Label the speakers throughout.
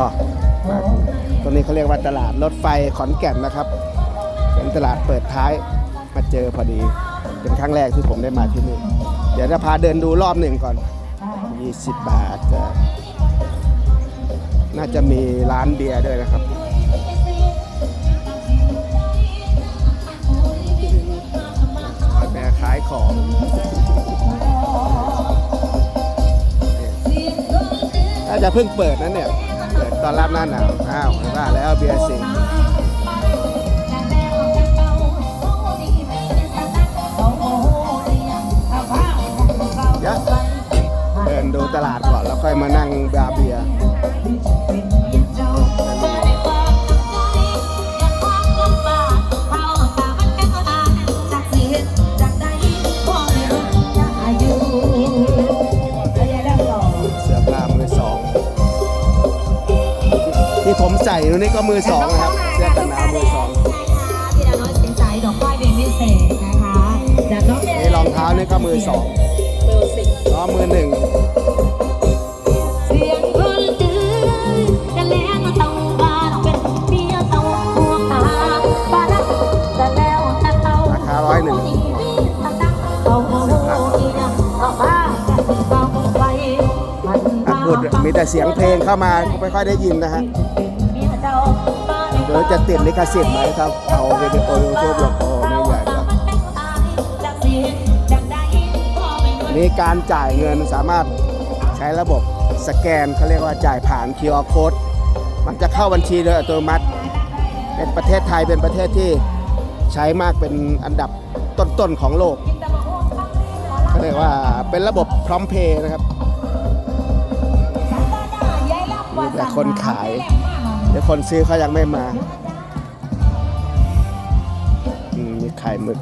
Speaker 1: ก็ตรงนี้เขาเรียกว่าตลาดรถไฟขอนแก่นนะครับ เป็นตลาดเปิดท้ายมาเจอพอดี เป็นครั้งแรกที่ผมได้มาที่นี่ เดี๋ยวจะพาเดินดูรอบหนึ่งก่อน 20 บาท น่าจะมีร้านเบียร์ด้วยนะครับคอยแบกขายของน่าจะเพิ่งเปิดนะเนี่ย ตอนรับหน้าหนาวอ้าวว่าแล้วเบียร์สิงห์เดินดูตลาดก่อนแล้วค่อยมานั่งบาร์เบ ที่ผมใส่อยู่นี่ก็มือสองนะครับเสื้อกันหนาวมือสอง
Speaker 2: พี่ดาน้อยสินใจดอกไม้เบนวิเศษนะคะจากน้องเบน
Speaker 1: นี่รองเท้านี่ก็มือสอง
Speaker 2: เบอร์สิบ
Speaker 1: ล้อมือหนึ่ง
Speaker 2: เสียงคนตื่นกันแล้วก็ต้องมาเป็นเมียต้องห่วงตาบ้านแต่แล้วแต่เตา
Speaker 1: ราคาร้อยหนึ่ง
Speaker 2: เอาโมโหอีกเอาบ้าเอาไปมัน
Speaker 1: อะพูดมีแต่เสียงเพลงเข้ามาไม่ค่อยได้ยินนะฮะ
Speaker 2: เมียเจ้า บ้าน
Speaker 1: เดี๋ยวจะติดลิขสิทธิ์ไหมครับ เอาวิดีโอยูทูบลงโอนี่ใหญ่แล้วมีการจ่ายเงินสามารถใช้ระบบสแกนเขาเรียกว่าจ่ายผ่าน QR code มันจะเข้าบัญชีโดยอัตโนมัติ เป็นประเทศไทยเป็นประเทศที่ใช้มากเป็นอันดับต้นๆของโลกเขาเรียกว่าเป็นระบบพร้อมเพย์นะครับมีแต่คนขาย ดี๋ยวคนซื้อเขายังไม่มาอืมมีไข่หมึก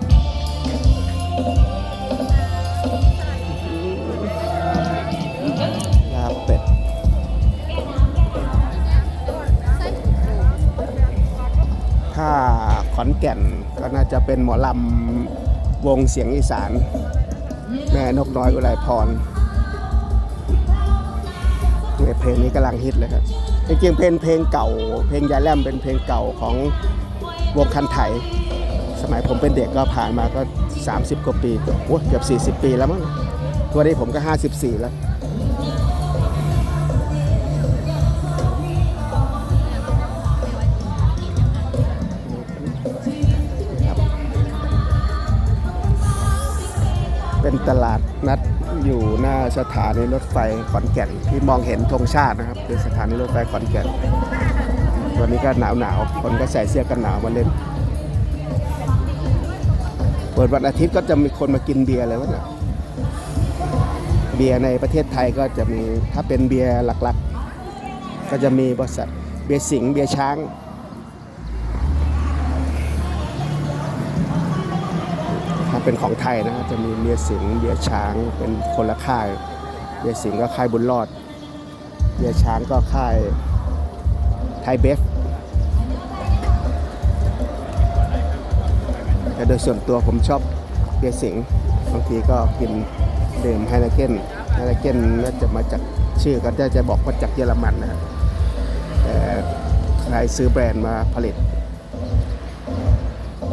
Speaker 1: ลาบเป็ดถ้าขอนแก่นก็น่าจะเป็นหมอลำวงเสียงอีสาน แม่นกน้อยอุไรพรเนี่ยเพลงนี้กำลังฮิตเลยครับ จริงๆเพลงเพลงเก่า เพลงยายแลมเป็นเพลงเก่าของวงคันไถ สมัยผมเป็นเด็กก็ผ่านมาก็ 30 กว่าปีเกือบเกือบ40 ปีแล้วมั้งตัวนนี้ผมก็ 54 แล้ว เป็นตลาดนัดอยู่หน้าสถานีรถไฟขอนแก่นที่มองเห็นธงชาตินะครับคือสถานีรถไฟขอนแก่นวันนี้ก็หนาวหนาวๆคนก็ใส่เสื้อกันหนาวมาเล่นเปิดวันอาทิตย์ก็จะมีคนมากินเบียร์เลยวะเนี่ยเบียร์ในประเทศไทยก็จะมีถ้าเป็นเบียร์หลักๆ ก็จะมีบริษัทเบียร์สิงห์เบียร์ช้าง เป็นของไทยนะจะมีเบียสิงเบียช้างเป็นคนละค่ายเบียสิงก็ค่ายบุญรอดเบียช้างก็ค่ายไทยเบฟแต่โดยส่วนตัวผมชอบเบียสิงบางทีก็กินดื่มไฮนาเก้นไฮนาเก้นน่าจะมาจากชื่อก็จะจะบอกว่าจากเยอรมันนะรับแต่ใครซื้อแบรนด์มาผลิต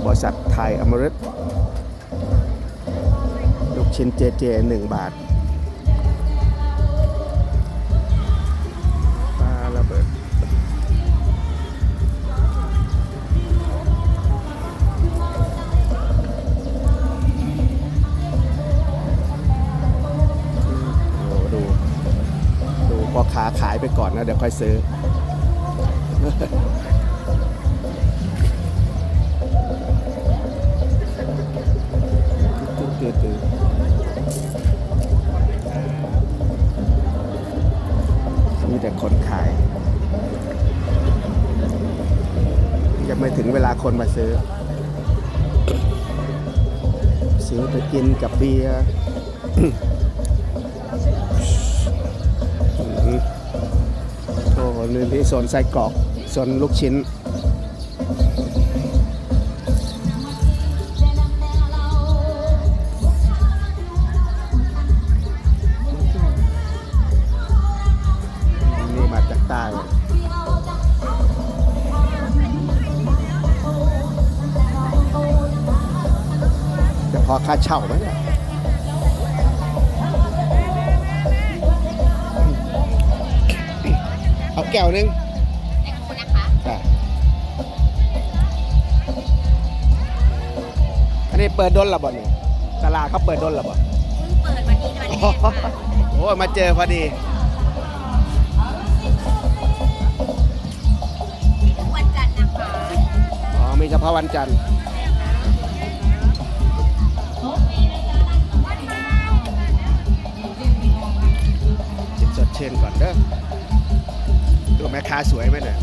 Speaker 1: บริษัทไทยอมฤต ลูกชิ้นเจเจหนึ่งบาทปลาระเบิดโอ้ดูดูพอขาขายไปก่อนนะ เดี๋ยวค่อยซื้อ คนมาซื้อ ซื้อไปกินกับเบียร์อืมโอ้นี่ที่โซนไส้กรอกโซนลูกชิ้น ค่าเช่าไหมเนี่ยเอาแก้วนึง
Speaker 2: ขอบคุณนะคะ
Speaker 1: อะอันนี้เปิดดนละบ่เนี่ยตลาดเขาเปิดดนละบ่
Speaker 2: เพิ่งเปิดวันนี้วันแรกค่ะ
Speaker 1: โอ้ยมาเจอพอดี
Speaker 2: ทุกวันจันทร์นะคะ
Speaker 1: อ๋อมีเฉพาะวันจันทร์ เชนก่อนเด้อดูแม่ค้าสวยไหมเนี่ย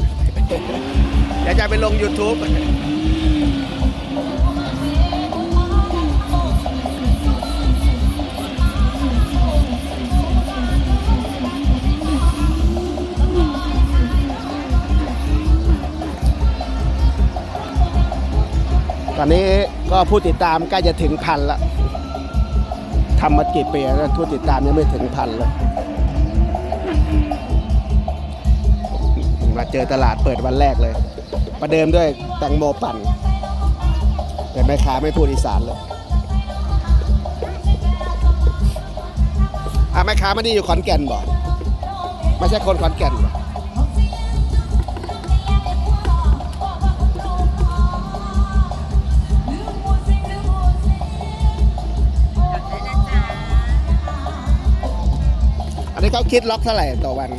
Speaker 1: เดี๋ยวจะไปลง YouTube ตอนนี้ก็ผู้ติดตามใกล้จะถึงพันละทำมากี่ปีแล้วผู้ติดตามยังไม่ถึงพันเลย มาเจอตลาดเปิดวันแรกเลย ประเดิมด้วยแตงโมปั่น แต่แม่ค้าไม่พูดอีสานเลยอะแม่ค้าไม่ได้อยู่ขอนแก่นบ่ไม่ใช่คนขอนแก่นบ่
Speaker 2: ก
Speaker 1: อันนี้เขาคิดล็อกเท่าไหร่ต่อวัน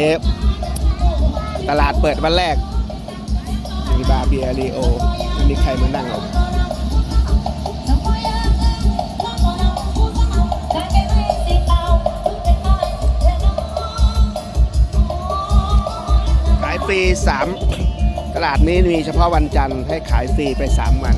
Speaker 2: นี้
Speaker 1: ตลาดเปิดวันแรก มีบาร์เบียรีโอไม่มีใครมานั่งหรอกขายฟรีสามตลาดนี้มีเฉพาะวันจันทร์ให้ขายฟรีไปสามวัน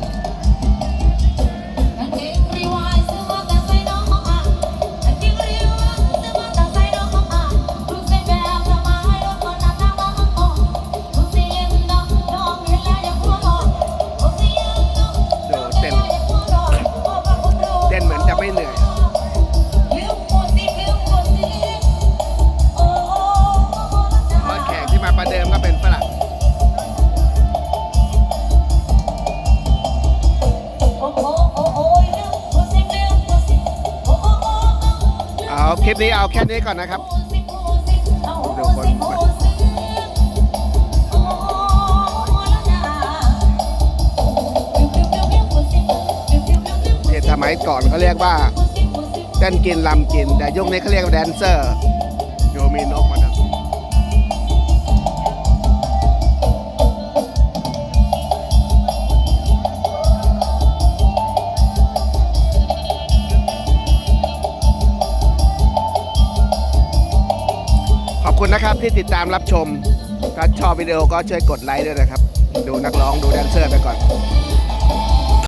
Speaker 1: ลิปนี้เอาแค่นี้ก่อนนะครับดูคนที่สมัยก่อนเขาเรียกว่าเต้นกินลำกิน แต่ยุคนี้เขาเรียกว่าแดนเซอร์ นะครับที่ติดตามรับชมถ้าชอบวิดีโอก็ช่วยกดไลค์ด้วยนะครับ ดูนักร้องดูแดนเซอร์ไปก่อน